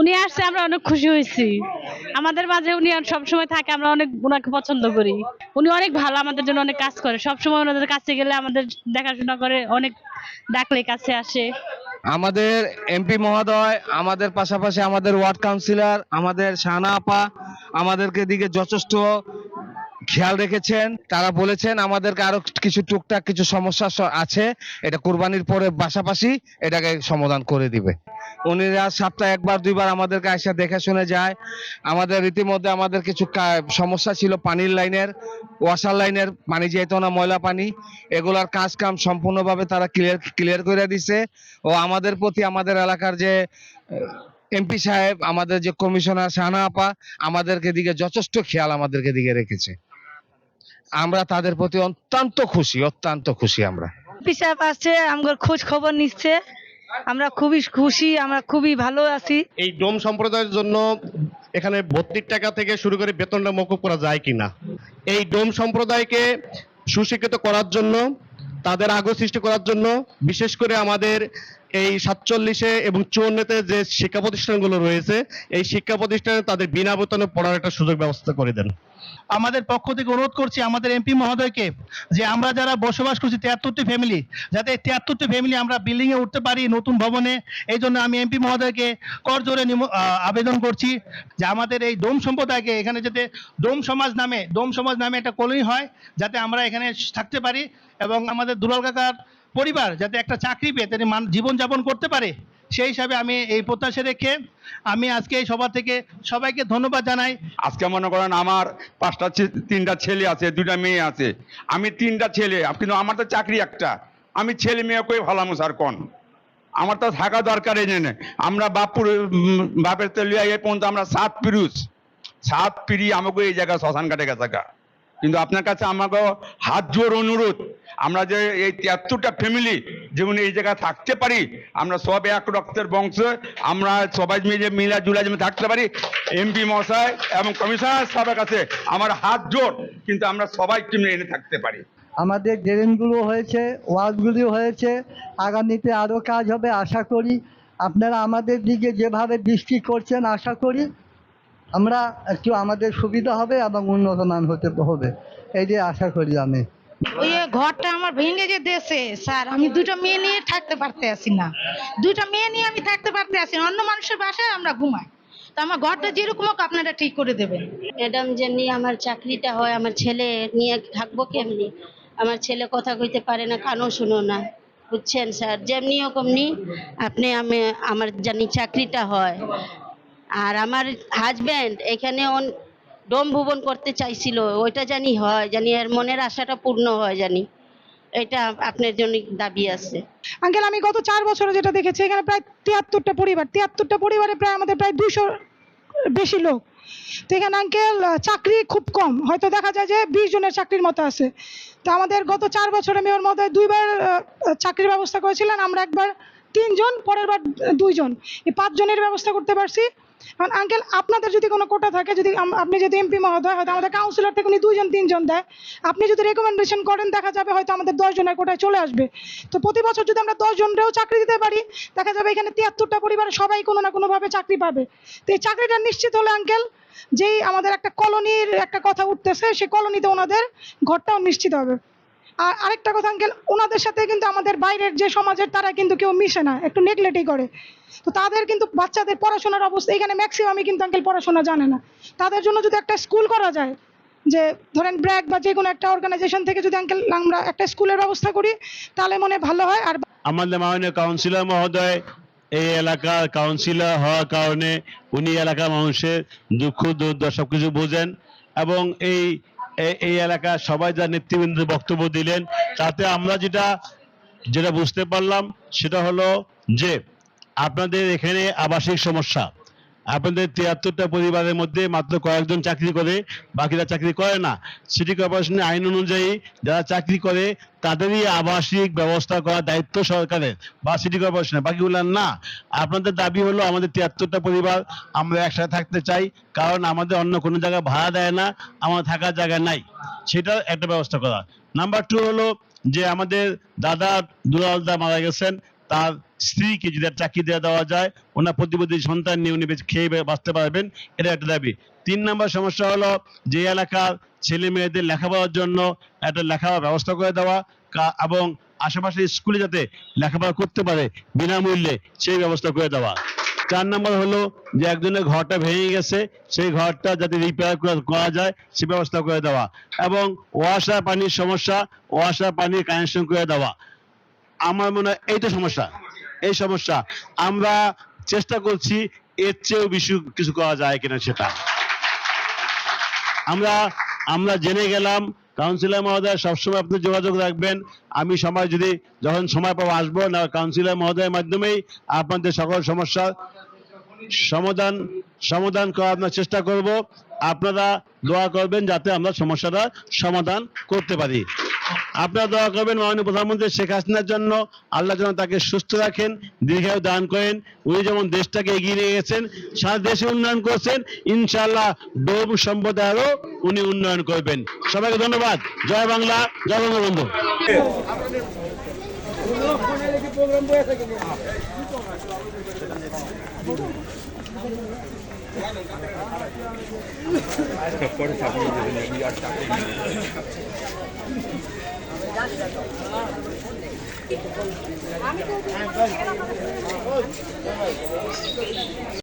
উনি আসছে, আমরা অনেক খুশি হয়েছি। আমাদের মাঝে উনি সবসময় থাকে, আমরা অনেক ওনাকে পছন্দ করি। উনি অনেক ভালো, আমাদের জন্য অনেক কাজ করে। সবসময় ওনাদের কাছে গেলে আমাদের দেখাশোনা করে, অনেক ডাকলে কাছে আসে। আমাদের এমপি মহোদয়, আমাদের পাশাপাশি আমাদের ওয়ার্ড কাউন্সিলর, আমাদের শাহানা আপা, আমাদেরকে দিকে যথেষ্ট খেয়াল রেখেছেন, তারা বলেছেন আমাদেরকে আরও কিছু টুকটাক কিছু সমস্যা আছে, এটা কুরবানির পরে পাশাপাশি এটাকে সমাধান করে দিবে। উনিরা সপ্তাহে একবার, দুইবার আমাদেরকে এসে দেখে শুনে যায়। আমাদের রীতিমধ্যে আমাদের কিছু সমস্যা ছিল পানির লাইনের, ওয়াশার লাইনের, পানি যেত না ময়লা পানি, এগুলার কাজ কাম সম্পূর্ণভাবে তারা ক্লিয়ার ক্লিয়ার করে দিছে। ও আমাদের প্রতি আমাদের এলাকার যে এমপি সাহেব, আমাদের যে কমিশনার শাহানা আপা, আমাদেরকে দিকে যথেষ্ট খেয়াল আমাদেরকে দিকে রেখেছে। আমরা তাদের প্রতি অত্যন্ত খুশি অত্যন্ত খুশি আমরা। পিসাব আসছে আমার খোঁজ খবর নিচ্ছে। আমরা খুবই খুশি আমরা খুবই ভালো আছি। এই ডোম সম্প্রদায়ের জন্য এখানে ভর্তির টাকা থেকে শুরু করে বেতনটা মকুব করা যায় কিনা? এই ডোম সম্প্রদায়কে সুশিক্ষিত করার জন্য তাদের আগ্রহ সৃষ্টি করার জন্য বিশেষ করে আমাদের এই সাতচল্লিশে এবং চুয়ান্নতে যে শিক্ষা প্রতিষ্ঠানগুলো রয়েছে, এই শিক্ষা প্রতিষ্ঠানে তাদের বিনা বেতনে পড়ার একটা সুযোগ ব্যবস্থা করে দেন। আমাদের পক্ষ থেকে অনুরোধ করছি আমাদের এমপি মহোদয়কে যে আমরা যারা বসবাস করছি তিয়াত্তরটি ফ্যামিলি যাতে তিয়াত্তরটি ফ্যামিলি আমরা বিল্ডিংয়ে উঠতে পারি নতুন ভবনে, এই জন্য আমি এমপি মহোদয়কে কর জোরে নিম- আবেদন করছি যে আমাদের এই ডোম সম্প্রদায়কে এখানে যাতে ডোম সমাজ নামে ডোম সমাজ নামে একটা কলোনি হয়, যাতে আমরা এখানে থাকতে পারি এবং আমাদের দুলাল কাকার পরিবার যাতে একটা চাকরি পেয়ে তিনি মান জীবনযাপন করতে পারে, সেই হিসাবে আমি এই প্রত্যাশা রেখে আমি আজকে এই সভা থেকে সবাইকে ধন্যবাদ জানাই। আজকে মনে করেন আমার পাঁচটা তিনটা ছেলে আছে, দুইটা মেয়ে আছে। আমি তিনটা ছেলে, কিন্তু আমার তো চাকরি একটা। আমি ছেলে মেয়ে কই ভালাম স্যার কোন? আমার তো থাকা দরকার এই জন্য আমরা বাপুর বাপের তেলিয়া এই পর্যন্ত আমরা সাত পিরুষ। সাত পিড়ি আমাকে এই জায়গা শ্মশান কাটে গেছে। কিন্তু আপনার কাছে আমাকে হাত জোর অনুরোধ। আমরা যে এই তিয়াত্তরটা ফ্যামিলি যেমন এই জায়গায় থাকতে পারি, আমরা সব এক রক্তের বংশ, আমরা সবাই মিলে মিলা জুলা যেমন থাকতে পারি। এমপি মশাই এবং কমিশনার সাহেবের কাছে আমার হাত জোর, কিন্তু আমরা সবাই মিলে এনে থাকতে পারি। আমাদের ড্রেনগুলো হয়েছে ওয়ার্ডগুলি হয়েছে, আগামীতে আরও কাজ হবে, আশা করি। আপনারা আমাদের দিকে যেভাবে দৃষ্টি করছেন, আশা করি আমরা একটু আমাদের সুবিধা হবে এবং উন্নত মান হতে হবে। এই যে আশা করি আমি। ওই ঘরটা আমার ভেঙে যে দেশে স্যার আমি দুটো মেয়ে নিয়ে থাকতে পারতে আসি না। দুটো মেয়ে নিয়ে আমি থাকতে পারতে আসি না। অন্য মানুষের বাসায় আমরা ঘুমাই। তো আমার ঘরটা যেরকম হোক আপনারা ঠিক করে দেবেন। ম্যাডাম যেমনি আমার চাকরিটা হয় আমার ছেলে নিয়ে থাকব কেমনি? আমার ছেলে কথা কইতে পারে না কানও শুনো না। বুঝছেন স্যার? যেমনি হোক অমনি আপনি আমি আমার জানি চাকরিটা হয়। আর আমার হাজব্যান্ড এখানে অন- ডোম ভুবন করতে চাইছিল, ওইটা জানি হয়, জানি এর মনের আশাটা পূর্ণ হয় জানি। এটা আপনার জন্য দাবি আছে। আঙ্কেল, আমি গত চার বছরে যেটা দেখেছি, এখানে প্রায় তিয়াত্তরটা পরিবার, তিয়াত্তরটা পরিবারে প্রায় আমাদের প্রায় দুশো বেশি লোক। তো এখানে আঙ্কেল, চাকরি খুব কম, হয়তো দেখা যায় যে বিশ জনের চাকরির মতো আছে। তো আমাদের গত চার বছরে মেয়র মহোদয় দুইবার চাকরির ব্যবস্থা করেছিলেন, আমরা একবার তিনজন, পরের বার দুইজন। এই পাঁচজনের ব্যবস্থা করতে পারছি কারণ আঙ্কেল আপনাদের যদি কোনো কোটা থাকে, যদি আপনি যদি এমপি মহোদয় হয়তো আমাদের কাউন্সিলর থেকে উনি দুইজন, তিনজন দেয়। আপনি যদি রেকমেন্ডেশন করেন, দেখা যাবে হয়তো আমাদের দশ জনের কোটায় চলে আসবে। তো প্রতি বছর যদি আমরা দশ জনরেও চাকরি দিতে পারি, দেখা যাবে এখানে তিয়াত্তরটা পরিবারে সবাই কোনো না কোনোভাবে চাকরি পাবে। তো এই চাকরিটা নিশ্চিত হলে আঙ্কেল যেই আমাদের একটা কলোনির একটা কথা উঠতেছে সেই কলোনিতে ওনাদের ঘরটাও নিশ্চিত হবে। আর আরেকটা কথা, আঙ্কেল, ওনাদের সাথে কিন্তু আমাদের বাইরের যে সমাজের, তারা কিন্তু কেউ মিশে না, একটু নেগলেটই করে। তো তাদের কিন্তু বাচ্চাদের পড়াশোনার অবস্থা, এখানে ম্যাক্সিমামই কিন্তু আঙ্কেল পড়াশোনা জানে না। তাদের জন্য যদি একটা স্কুল করা যায়, যে ধরেন ব্র্যাক বা যে কোনো একটা অর্গানাইজেশন থেকে যদি আঙ্কেল আমরা একটা স্কুলের ব্যবস্থা করি, তাহলে মনে ভালো হয়। আর আমাদের মাননীয় কাউন্সিলর মহোদয়, এই এলাকার কাউন্সিলর হওয়ার কারণে উনি এলাকার মানুষের দুঃখ, দুর্দশা সবকিছু বোঝেন এবং এই এই- এলাকার সবাই যা নেতৃবৃন্দ বক্তব্য দিলেন, তাতে আমরা যেটা যেটা বুঝতে পারলাম, সেটা হলো যে আপনাদের এখানে আবাসিক সমস্যা। আপনাদের তিয়াত্তরটা পরিবারের মধ্যে মাত্র কয়েকজন চাকরি করে, বাকিরা চাকরি করে না। সিটি কর্পোরেশনের আইন অনুযায়ী যারা চাকরি করে, তাদেরই আবাসিক ব্যবস্থা করার দায়িত্ব সরকারের বা সিটি কর্পোরেশনের। বাকিগুলো না। আপনাদের দাবি হলো আমাদের তিয়াত্তরটা পরিবার আমরা একসাথে থাকতে চাই, কারণ আমাদের অন্য কোনো জায়গায় ভাড়া দেয় না, আমার থাকার জায়গা নাই। সেটা একটা ব্যবস্থা করা। নাম্বার টু হলো যে আমাদের দাদা দুলালদা মারা গেছেন তার স্ত্রীকে যদি চাকরি দেওয়া দেওয়া যায়, ওনার প্রতিবন্ধী সন্তান নিয়ে উনি খেয়ে বাঁচতে পারবেন। এটা একটা দাবি। তিন নম্বর সমস্যা হলো যে এলাকার ছেলে মেয়েদের লেখাপড়ার জন্য একটা লেখাপড়ার ব্যবস্থা করে দেওয়া এবং আশেপাশে স্কুলে যাতে লেখাপড়া করতে পারে বিনামূল্যে সেই ব্যবস্থা করে দেওয়া। চার নম্বর হলো যে একজনের ঘরটা ভেঙে গেছে, সেই ঘরটা যাতে রিপেয়ার করা যায়, সে ব্যবস্থা করে দেওয়া। এবং ওয়াসা পানির সমস্যা ওয়াসা পানির কানেকশন করে দেওয়া। আমার মনে হয় এইটা সমস্যা। এই সমস্যা। আমরা চেষ্টা করছি এর চেয়েও বেশি কিছু করা যায় কিনা সেটা। আমরা আমরা জেনে গেলাম। কাউন্সিলর মহোদয়, সবসময় আপনি যোগাযোগ রাখবেন। আমি সময় যদি, যখন সময় পাবো আসব, না কাউন্সিলর মহোদয়ের মাধ্যমেই আপনাদের সকল সমস্যার সমাধান সমাধান করার আমরা চেষ্টা করব। আপনারা দোয়া করবেন যাতে আমরা সমস্যাটা সমাধান করতে পারি। আপনারা দোয়া করবেন মাননীয় প্রধানমন্ত্রী শেখ হাসিনার জন্য। আল্লাহ যেন তাকে সুস্থ রাখেন, দীর্ঘায়ু দান করেন। উনি যেমন দেশটাকে এগিয়ে নিয়ে গেছেন, সারা দেশে উন্নয়ন করছেন, ইনশাআল্লাহ ডোব সম্পদে উনি উন্নয়ন করবেন। সবাইকে ধন্যবাদ। জয় বাংলা, জয় Bangabandhu. Program of course, it's happening within every yard starting. আমি তো